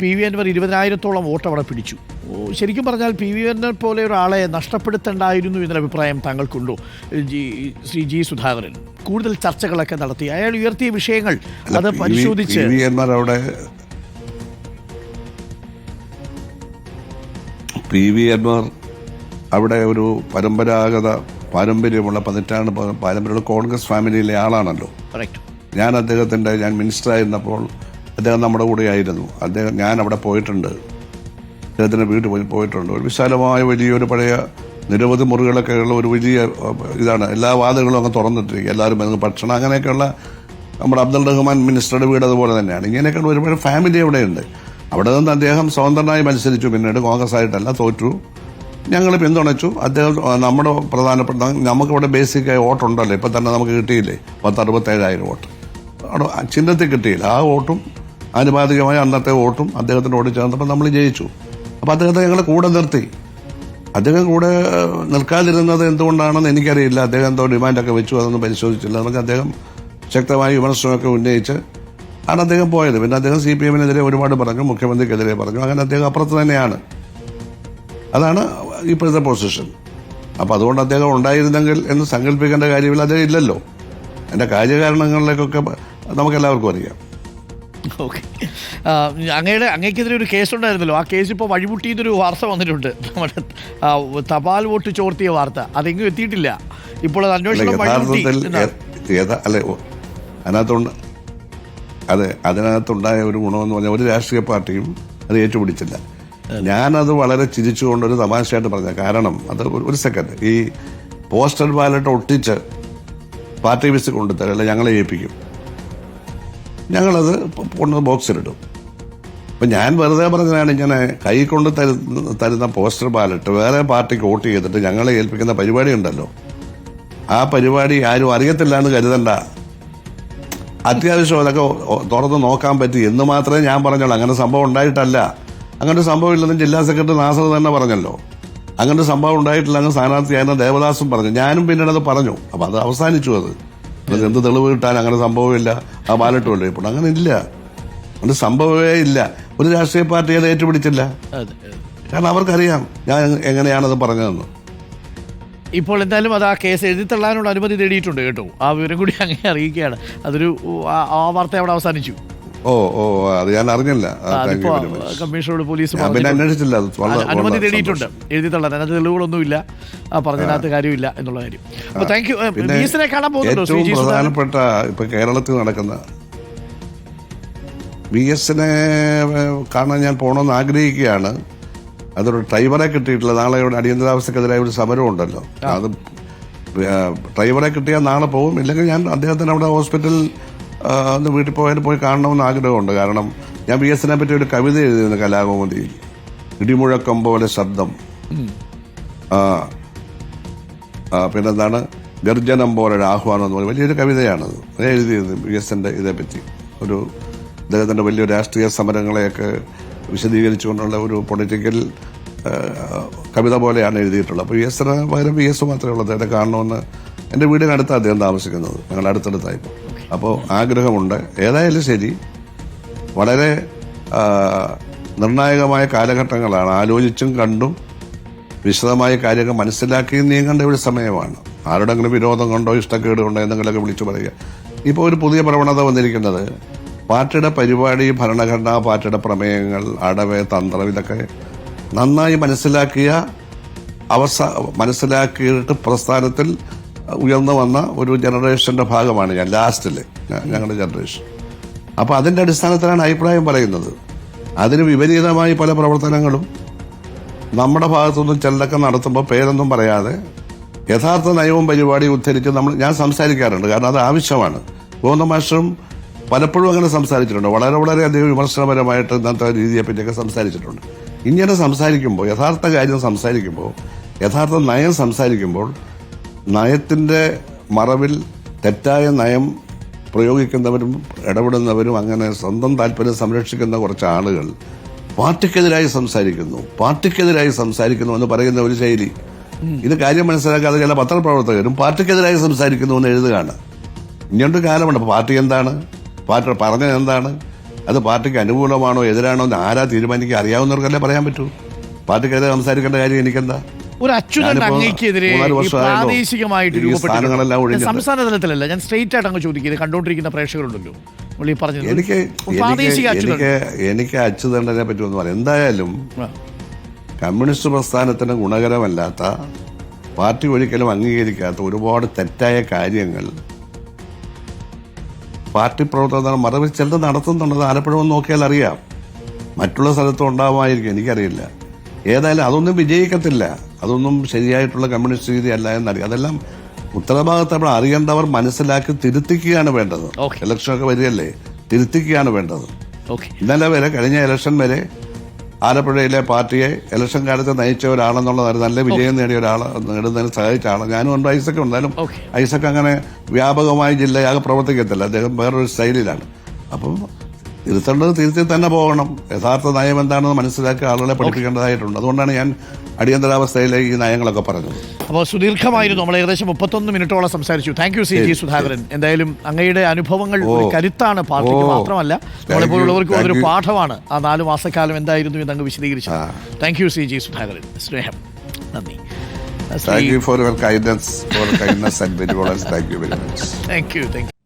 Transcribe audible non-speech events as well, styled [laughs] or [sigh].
P V Anvar ഇരുപതിനായിരത്തോളം vote അവിടെ പിടിച്ചു. ശരിക്കും പറഞ്ഞാൽ പി വി അൻവർ പോലെ ഒരാളെ നഷ്ടപ്പെടുത്തേണ്ടായിരുന്നു എന്നൊരു അഭിപ്രായം താങ്കൾക്കുണ്ടോ? G Shri G Sudhakaran. കൂടുതൽ ചർച്ചകളൊക്കെ നടത്തി. അയാൾ ഉയർത്തിയ വിഷയങ്ങൾ അത് പരിശോധിച്ച് പി വി എൻമാർ അവിടെ പി വി എൻമാർ അവിടെ ഒരു പരമ്പരാഗത പാരമ്പര്യമുള്ള പതിറ്റാണ്ട് പാരമ്പര്യമുള്ള കോൺഗ്രസ് ഫാമിലിയിലെ ആളാണല്ലോ. ഞാൻ അദ്ദേഹത്തിന്റെ ഞാൻ മിനിസ്റ്റർ ആയിരുന്നപ്പോൾ അദ്ദേഹം നമ്മുടെ കൂടെ ആയിരുന്നു അദ്ദേഹം ഞാൻ അവിടെ പോയിട്ടുണ്ട്. അദ്ദേഹത്തിന്റെ വീട്ടിൽ പോയി പോയിട്ടുണ്ട്. ഒരു വിശാലമായ വലിയൊരു പഴയ നിരവധി മുറികളൊക്കെ ഉള്ള ഒരു വലിയ ഇതാണ്. എല്ലാ വാതിലുകളും അങ്ങ് തുറന്നിട്ടിരിക്കുക എല്ലാവരും അങ്ങ് ഭക്ഷണം അങ്ങനെയൊക്കെയുള്ള നമ്മുടെ അബ്ദുൾ റഹ്മാൻ മിനിസ്റ്ററുടെ വീട് അതുപോലെ തന്നെയാണ്. ഇങ്ങനെയൊക്കെയുള്ള ഒരുപാട് ഫാമിലി അവിടെയുണ്ട്. അവിടെ നിന്ന് അദ്ദേഹം സ്വതന്ത്രനായി മത്സരിച്ചു. പിന്നീട് കോൺഗ്രസ് ആയിട്ടല്ല തോറ്റു. ഞങ്ങൾ പിന്തുണച്ചു. അദ്ദേഹം നമ്മുടെ പ്രധാനപ്പെട്ട നമുക്കിവിടെ ബേസിക്കായി വോട്ടുണ്ടല്ലോ. ഇപ്പം തന്നെ നമുക്ക് കിട്ടിയില്ലേ? പത്ത് അറുപത്തേഴായിരം വോട്ട്. അവിടെ ചിഹ്നത്തിൽ കിട്ടിയില്ല. ആ വോട്ടും ആനുപാതികമായ അന്നത്തെ വോട്ടും അദ്ദേഹത്തിനോട് ചേർന്നപ്പോൾ നമ്മൾ ജയിച്ചു. അപ്പോൾ അദ്ദേഹത്തെ ഞങ്ങളെ കൂടെ നിർത്തി. അദ്ദേഹം കൂടെ നിൽക്കാതിരുന്നത് എന്തുകൊണ്ടാണെന്ന് എനിക്കറിയില്ല. അദ്ദേഹം എന്തോ ഡിമാൻഡൊക്കെ വെച്ചു അതൊന്നും പരിശോധിച്ചില്ല. നമുക്ക് അദ്ദേഹം ശക്തമായ വിമർശനമൊക്കെ ഉന്നയിച്ച് ആണ് അദ്ദേഹം പോയത്. പിന്നെ അദ്ദേഹം സി പി എമ്മിനെതിരെ ഒരുപാട് പറഞ്ഞു മുഖ്യമന്ത്രിക്കെതിരെ പറഞ്ഞു. അങ്ങനെ അദ്ദേഹം അപ്പുറത്ത് തന്നെയാണ്. അതാണ് ഇപ്പോഴത്തെ പൊസിഷൻ അപ്പോൾ അതുകൊണ്ട് അദ്ദേഹം ഉണ്ടായിരുന്നെങ്കിൽ എന്ന് സങ്കല്പിക്കേണ്ട കാര്യമില്ല. അദ്ദേഹം ഇല്ലല്ലോ. എന്റെ കാര്യകാരണങ്ങളിലേക്കൊക്കെ നമുക്കെല്ലാവർക്കും അറിയാം. [laughs] ഓക്കെ. അങ്ങയുടെ അങ്ങേക്കെതിരെ ഒരു കേസ് ഉണ്ടായിരുന്നല്ലോ ആ കേസ് ഇപ്പോൾ വഴിമുട്ടിയെന്നൊരു വാർത്ത വന്നിട്ടുണ്ട്. നമ്മുടെ തപാൽ വോട്ട് ചോർത്തിയ വാർത്ത. അതെങ്ങും എത്തിയിട്ടില്ല. ഇപ്പോൾ അത് അന്വേഷണം വഴിമുട്ടി. അതിനകത്തുണ്ട് അതെ അതിനകത്തുണ്ടായ ഒരു ഗുണമെന്ന് പറഞ്ഞാൽ ഒരു രാഷ്ട്രീയ പാർട്ടിയും അത് ഏറ്റുപിടിച്ചില്ല. ഞാനത് വളരെ ചിരിച്ചുകൊണ്ട് ഒരു തമാശയായിട്ട് പറഞ്ഞ കാരണം അത് ഒരു- ഒരു സെക്കൻഡ്. ഈ പോസ്റ്റൽ ബാലറ്റ് ഒട്ടിച്ച് പാർട്ടി വിസ് കൊണ്ടുതരും അല്ലെ ഞങ്ങളെ ഏൽപ്പിക്കും. ഞങ്ങളത് കൊണ്ട് ബോക്സിലിടും. അപ്പം ഞാൻ വെറുതെ പറഞ്ഞതാണ് ഇങ്ങനെ കൈ കൊണ്ട് തരുന്ന തരുന്ന പോസ്റ്റർ ബാലറ്റ് വേറെ പാർട്ടിക്ക് വോട്ട് ചെയ്തിട്ട് ഞങ്ങളെ ഏൽപ്പിക്കുന്ന പരിപാടി ഉണ്ടല്ലോ. ആ പരിപാടി ആരും അറിയത്തില്ല എന്ന് കരുതണ്ട. അത്യാവശ്യം അതൊക്കെ തുറന്ന് നോക്കാൻ പറ്റി എന്ന് മാത്രമേ ഞാൻ പറഞ്ഞുള്ളൂ അങ്ങനെ സംഭവം ഉണ്ടായിട്ടല്ല. അങ്ങനെ സംഭവം ഇല്ലെന്ന് ജില്ലാ സെക്രട്ടറി നാസർ തന്നെ പറഞ്ഞല്ലോ. അങ്ങനെ സംഭവം ഉണ്ടായിട്ടില്ല അങ്ങ് സ്ഥാനാർത്ഥിയായിരുന്ന ദേവദാസും പറഞ്ഞു. ഞാനും പിന്നീട് അത് പറഞ്ഞു. അപ്പം അത് അവസാനിച്ചു അത്. അത് എന്ത് തെളിവ് കിട്ടാൻ അങ്ങനെ സംഭവമില്ല. ആ ബാലറ്റ് ബാലറ്റുമല്ലോ ഇപ്പോൾ അങ്ങനെ ഇല്ല. അങ്ങനെ സംഭവമേ ഇല്ല. ഒരു രാഷ്ട്രീയ പാർട്ടി അത് ഏറ്റുപിടിച്ചില്ല. കാരണം അവർക്കറിയാം ഞാൻ എങ്ങനെയാണത് പറഞ്ഞതെന്ന്. ഇപ്പോൾ എന്തായാലും അത് ആ കേസ് എഴുതിത്തള്ളാനുള്ള അനുമതി തേടിയിട്ടുണ്ട് കേട്ടോ. ആ വിവരം കൂടി [laughs] അങ്ങനെ അറിയിക്കുകയാണ്. അതൊരു ആ വാർത്ത അവിടെ അവസാനിച്ചു. ഓ ഓ അത് ഞാൻ അറിഞ്ഞില്ല. അതിപ്പോ പോലീസ് ഞാൻ പിന്നെ. അന്വേഷിച്ചില്ല അത് വളരെ- അ- അനുമതി തേടിയിട്ടുണ്ട്. എഴുതി തള്ളാൻ. അതിനകത്ത് തെളിവുകളൊന്നുമില്ല. ആ പറഞ്ഞതിനകത്ത് കാര്യമില്ല എന്നുള്ള കാര്യം. അപ്പൊ താങ്ക് യു പിന്നെ കാണാൻ പോകുന്നുണ്ടോ? ഏറ്റവും ജി സുധാകരൻ പ്രധാനപ്പെട്ട ഇപ്പൊ കേരളത്തിൽ നടക്കുന്ന ബി എസിനെ കാണാൻ ഞാൻ പോകണമെന്ന് ആഗ്രഹിക്കുകയാണ്. അതൊരു ഡ്രൈവറെ കിട്ടിയിട്ടില്ല. നാളെ ഇവിടെ അടിയന്തരാവസ്ഥക്കെതിരായ ഒരു സമരം ഉണ്ടല്ലോ. അത് ഡ്രൈവറെ കിട്ടിയാൽ നാളെ പോകും ഇല്ലെങ്കിൽ ഞാൻ അദ്ദേഹത്തിന് അവിടെ ഹോസ്പിറ്റലിൽ ഒന്ന് വീട്ടിൽ പോയാൽ പോയി കാണണമെന്ന് ആഗ്രഹമുണ്ട്. കാരണം ഞാൻ ബി എസിനെ പറ്റി ഒരു കവിത എഴുതിയിരുന്നു കലാകൗമുദിയിൽ ഇടിമുഴക്കം പോലെ ശബ്ദം. ആ പിന്നെന്താണ്? ഗർജനം പോലെ ഒരു ആഹ്വാനം എന്ന് പറയും വലിയൊരു കവിതയാണത്. അത് എഴുതിയത് വി എസിന്റെ ഇതേപ്പറ്റി ഒരു അദ്ദേഹത്തിന്റെ വലിയ രാഷ്ട്രീയ സമരങ്ങളെയൊക്കെ വിശദീകരിച്ചുകൊണ്ടുള്ള ഒരു പൊളിറ്റിക്കൽ കവിത പോലെയാണ് എഴുതിയിട്ടുള്ളത്. അപ്പോൾ വി എസിന് പകരം വി എസ് മാത്രമേ ഉള്ളൂ. അദ്ദേഹത്തെ കാണണമെന്ന് എന്റെ വീടിനടുത്ത് അദ്ദേഹം താമസിക്കുന്നത്. ഞങ്ങളുടെ അടുത്തടുത്തായപ്പോൾ അപ്പോൾ ആഗ്രഹമുണ്ട്. ഏതായാലും ശരി. വളരെ നിർണായകമായ കാലഘട്ടങ്ങളാണ്. ആലോചിച്ചും കണ്ടും വിശദമായ കാര്യങ്ങൾ മനസ്സിലാക്കി നീങ്ങേണ്ട ഒരു സമയമാണ്. ആരുടെങ്കിലും വിരോധം കൊണ്ടോ ഇഷ്ടക്കേട് കൊണ്ടോ എന്തെങ്കിലുമൊക്കെ വിളിച്ചു പറയുക. ഇപ്പോൾ ഒരു പുതിയ പ്രവണത വന്നിരിക്കുന്നത് പാർട്ടിയുടെ പരിപാടി ഭരണഘടന പാർട്ടിയുടെ പ്രമേയങ്ങൾ അടവ് തന്ത്രം ഇതൊക്കെ നന്നായി മനസ്സിലാക്കിയ അവസാ മനസ്സിലാക്കിയിട്ട് പ്രസ്ഥാനത്തിൽ ഉയർന്നു വന്ന ഒരു ജനറേഷന്റെ ഭാഗമാണ് ഞാൻ ലാസ്റ്റിൽ ഞങ്ങളുടെ ജനറേഷൻ. അപ്പോൾ അതിന്റെ അടിസ്ഥാനത്തിലാണ് അഭിപ്രായം പറയുന്നത്. അതിന് വിപരീതമായി പല പ്രവർത്തനങ്ങളും നമ്മുടെ ഭാഗത്തുനിന്നും ചിലതൊക്കെ നടത്തുമ്പോൾ പേരൊന്നും പറയാതെ യഥാർത്ഥ നയവും പരിപാടിയും ഉദ്ധരിച്ച് നമ്മൾ ഞാൻ സംസാരിക്കാറുണ്ട് കാരണം അത് ആവശ്യമാണ്. ഗോവിന്ദ മാഷും പലപ്പോഴും അങ്ങനെ സംസാരിച്ചിട്ടുണ്ട്. വളരെ വളരെ അധികം വിമർശനപരമായിട്ട് ഇന്നത്തെ രീതിയെ പറ്റിയൊക്കെ സംസാരിച്ചിട്ടുണ്ട്. ഇങ്ങനെ സംസാരിക്കുമ്പോൾ യഥാർത്ഥ കാര്യം സംസാരിക്കുമ്പോൾ യഥാർത്ഥ നയം സംസാരിക്കുമ്പോൾ നയത്തിന്റെ മറവിൽ തെറ്റായ നയം പ്രയോഗിക്കുന്നവരും ഇടപെടുന്നവരും അങ്ങനെ സ്വന്തം താല്പര്യം സംരക്ഷിക്കുന്ന കുറച്ച് ആളുകൾ പാർട്ടിക്കെതിരായി സംസാരിക്കുന്നു പാർട്ടിക്കെതിരായി സംസാരിക്കുന്നു എന്ന് പറയുന്ന ഒരു ശൈലി. ഇത് കാര്യം മനസ്സിലാക്കാതെ ചില പത്രപ്രവർത്തകരും പാർട്ടിക്കെതിരായി സംസാരിക്കുന്നു എന്ന് എഴുതുകയാണ്. ഇങ്ങനൊരു കാലമുണ്ട്. പാർട്ടി എന്താണ്? പാർട്ടി പറഞ്ഞത് എന്താണ്? അത് പാർട്ടിക്ക് അനുകൂലമാണോ എതിരാണോ എന്ന് ആരാ തീരുമാനിക്കുക അറിയാവുന്നവർക്കല്ലേ പറയാൻ പറ്റൂ. പാർട്ടിക്കെതിരെ സംസാരിക്കേണ്ട കാര്യം എനിക്കെന്താ? ഒരു അച്യുതൻ ഞാനിപ്പോ അങ്ങേക്കെതിരെ പ്രാദേശികമായിട്ട് ഒഴിഞ്ഞിട്ട്. സംസ്ഥാന തലത്തിലല്ല ഞാൻ സ്ട്രേറ്റ് ആയിട്ട് അങ്ങ് ചോദിക്കുന്നത് കണ്ടോണ്ടിരിക്കുന്ന പ്രേക്ഷകരുണ്ടല്ലോ. പറഞ്ഞത്. എനിക്ക് പ്രാദേശിക എനിക്ക് എനിക്ക് അച്യുതണ്ടനെ പറ്റി ഒന്ന് പറയാം. എന്തായാലും കമ്മ്യൂണിസ്റ്റ് പ്രസ്ഥാനത്തിന് ഗുണകരമല്ലാത്ത പാർട്ടി ഒരിക്കലും അംഗീകരിക്കാത്ത ഒരുപാട് തെറ്റായ കാര്യങ്ങൾ പാർട്ടി പ്രവർത്തകർ മറവിൽ ചിലത് നടത്തുന്നുണ്ടത് ആലപ്പുഴ ഒന്ന് നോക്കിയാൽ അറിയാം. മറ്റുള്ള സ്ഥലത്തും ഉണ്ടാവുമായിരിക്കും എനിക്കറിയില്ല. ഏതായാലും അതൊന്നും വിജയിക്കത്തില്ല. അതൊന്നും ശരിയായിട്ടുള്ള കമ്മ്യൂണിസ്റ്റ് രീതി അല്ല എന്നറിയാം. അതെല്ലാം ഉത്തരഭാഗത്ത് നമ്മൾ അറിയേണ്ടവർ മനസ്സിലാക്കി തിരുത്തിക്കുകയാണ് വേണ്ടത്. ഇലക്ഷനൊക്കെ വരികയല്ലേ? തിരുത്തിക്കുകയാണ് വേണ്ടത്. ഇന്നലെ വരെ കഴിഞ്ഞ ഇലക്ഷൻ വരെ ആലപ്പുഴയിലെ പാർട്ടിയെ ഇലക്ഷൻ കാലത്ത് നയിച്ച ഒരാളെന്നുള്ളത് നല്ല വിജയം നേടിയ ഒരാൾ നേടുന്നതിന് സഹായിച്ച ആൾ ഞാനും ഉണ്ട് ഐസക്ക് ഉണ്ടായാലും ഐസക്ക് അങ്ങനെ വ്യാപകമായി ജില്ലയാകെ പ്രവർത്തിക്കത്തില്ല. അദ്ദേഹം വേറൊരു സ്റ്റൈലിലാണ് അപ്പം തിരുത്തേണ്ടത് തിരുത്തി തന്നെ പോകണം. യഥാർത്ഥ നയം എന്താണെന്ന് മനസ്സിലാക്കി ആളുകളെ പഠിപ്പിക്കേണ്ടതായിട്ടുണ്ട്. അതുകൊണ്ടാണ് ഞാൻ അടിയന്തരാവസ്ഥയിലെ ഈ നയങ്ങളൊക്കെ പറഞ്ഞു. അപ്പോൾ സുദീർഘമായിരുന്നു. നമ്മൾ ഏകദേശം മുപ്പത്തൊന്ന് മിനിറ്റോളം സംസാരിച്ചു. Thank you C G Sudhakaran. എന്തായാലും അങ്ങയുടെ അനുഭവങ്ങൾ ഒരു കരുത്താണ് പാർട്ടിക്ക് മാത്രമല്ല. നമ്മളെ നമ്മളെപ്പോലുള്ളവർക്ക് you. അതൊരു പാഠമാണ്. ആ നാല് മാസക്കാലം എന്തായിരുന്നു എന്ന് അങ്ങ് വിശദീകരിച്ചു. Thank you C G Sudhakaran. സ്നേഹം. നന്ദി. Thank you for your kindness for kindness and benevolence. Thank you very much thank you thank you